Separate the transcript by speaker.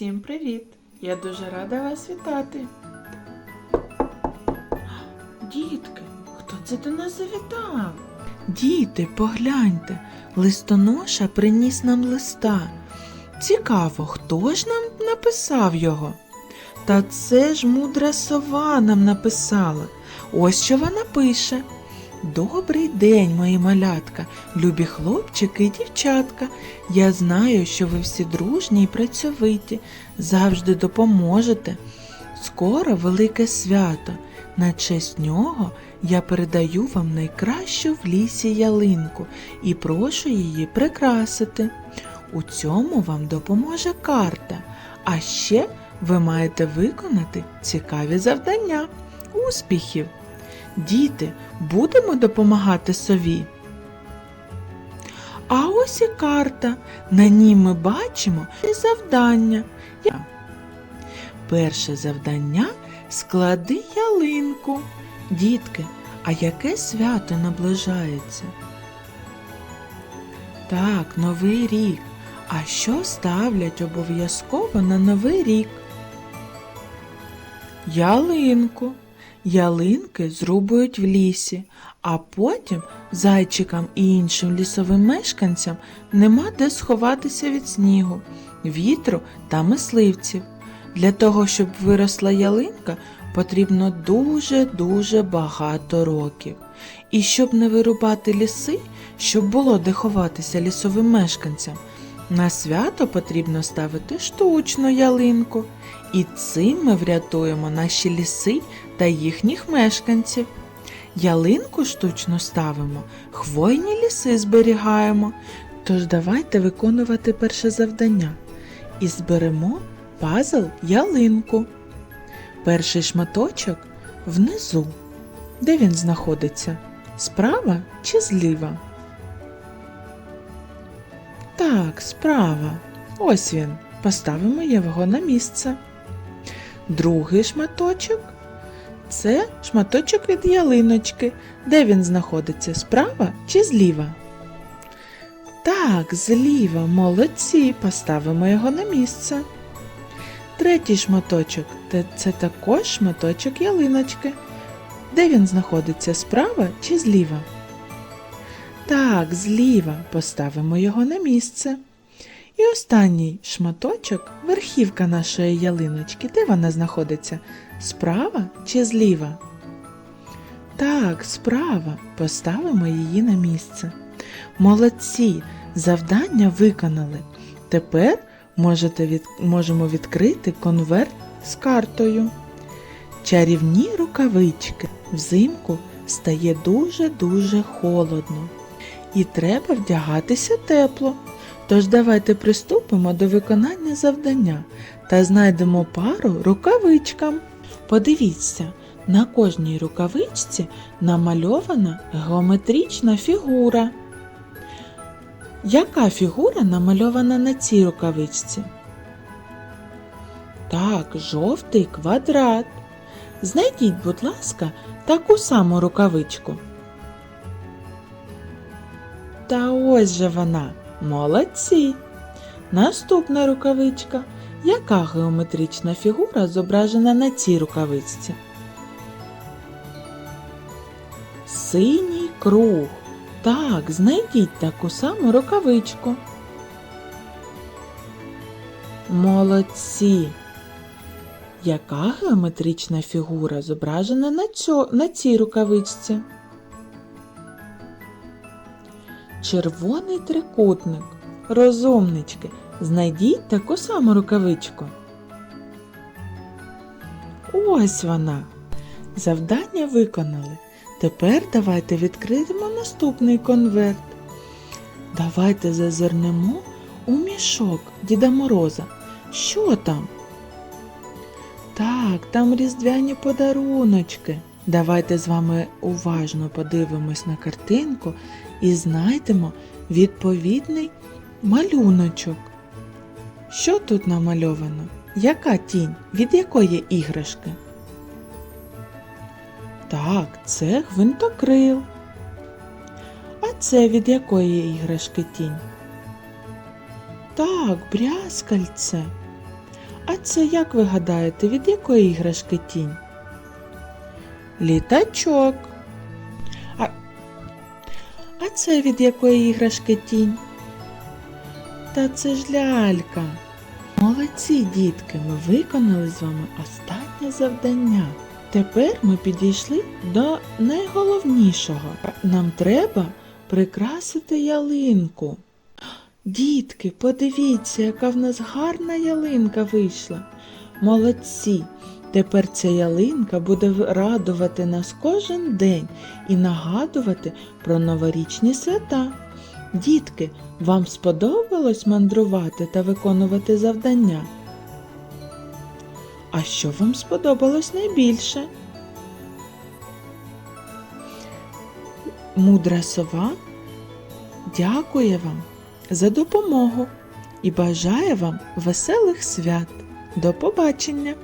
Speaker 1: Всім привіт! Я дуже рада вас вітати. Дітки, хто це до нас завітав? Діти, погляньте, листоноша приніс нам листа. Цікаво, хто ж нам написав його? Та це ж мудра сова нам написала. Ось що вона пише. Добрий день, мої малятка, любі хлопчики і дівчатка. Я знаю, що ви всі дружні і працьовиті, завжди допоможете. Скоро велике свято. На честь нього я передаю вам найкращу в лісі ялинку і прошу її прикрасити. У цьому вам допоможе карта, а ще ви маєте виконати цікаві завдання. Успіхів! Діти, будемо допомагати сові. А ось і карта. На ній ми бачимо і завдання. Перше завдання склади ялинку. Дітки, а яке свято наближається? Так, Новий рік. А що ставлять обов'язково на Новий рік? Ялинку. Ялинки зрубують в лісі, а потім зайчикам і іншим лісовим мешканцям нема де сховатися від снігу, вітру та мисливців. Для того, щоб виросла ялинка, потрібно дуже-дуже багато років. І щоб не вирубати ліси, щоб було де ховатися лісовим мешканцям, на свято потрібно ставити штучну ялинку. І цим ми врятуємо наші ліси та їхніх мешканців. Ялинку штучно ставимо, хвойні ліси зберігаємо. Тож давайте виконувати перше завдання і зберемо пазл ялинку. Перший шматочок внизу. Де він знаходиться? Справа чи зліва? Так, справа. Ось він. Поставимо його на місце. Другий шматочок це шматочок від ялиночки. Де він знаходиться? Справа чи зліва? Так, зліва, молодці, поставимо його на місце. Третій шматочок це також шматочок ялиночки. Де він знаходиться? Справа чи зліва? Так, зліва, поставимо його на місце. І останній шматочок верхівка нашої ялиночки. Де вона знаходиться? Справа чи зліва? Так, справа. Поставимо її на місце. Молодці! Завдання виконали. Тепер можете від... можемо відкрити конверт з картою. Чарівні рукавички. Взимку стає дуже-дуже холодно. І треба вдягатися тепло. Тож давайте приступимо до виконання завдання та знайдемо пару рукавичкам. Подивіться, на кожній рукавичці намальована геометрична фігура. Яка фігура намальована на цій рукавичці? Так, жовтий квадрат. Знайдіть, будь ласка, таку саму рукавичку. Та ось же вона. Молодці. Наступна рукавичка. Яка геометрична фігура зображена на цій рукавичці? Синій круг. Так, знайдіть таку саму рукавичку. Молодці. Яка геометрична фігура зображена на, цьо, на цій рукавичці? Червоний трикутник. Розумнички, знайдіть таку саму рукавичку. Ось вона. Завдання виконали. Тепер давайте відкриємо наступний конверт. Давайте зазирнемо у мішок Діда Мороза. Що там? Так, там різдвяні подаруночки. Давайте з вами уважно подивимось на картинку і знайдемо відповідний малюночок. Що тут намальовано? Яка тінь? Від якої іграшки? Так, це гвинтокрил. А це від якої іграшки тінь? Так, брязкальце. А це як ви гадаєте, від якої іграшки тінь? Літачок. А, а це від якої іграшки тінь? Та це ж лялька. Молодці, дітки, ми виконали з вами останнє завдання. Тепер ми підійшли до найголовнішого. Нам треба прикрасити ялинку. Дітки, подивіться, яка в нас гарна ялинка вийшла. Молодці! Тепер ця ялинка буде радувати нас кожен день і нагадувати про новорічні свята. Дітки, вам сподобалось мандрувати та виконувати завдання? А що вам сподобалось найбільше? Мудра сова дякує вам за допомогу і бажає вам веселих свят. До побачення!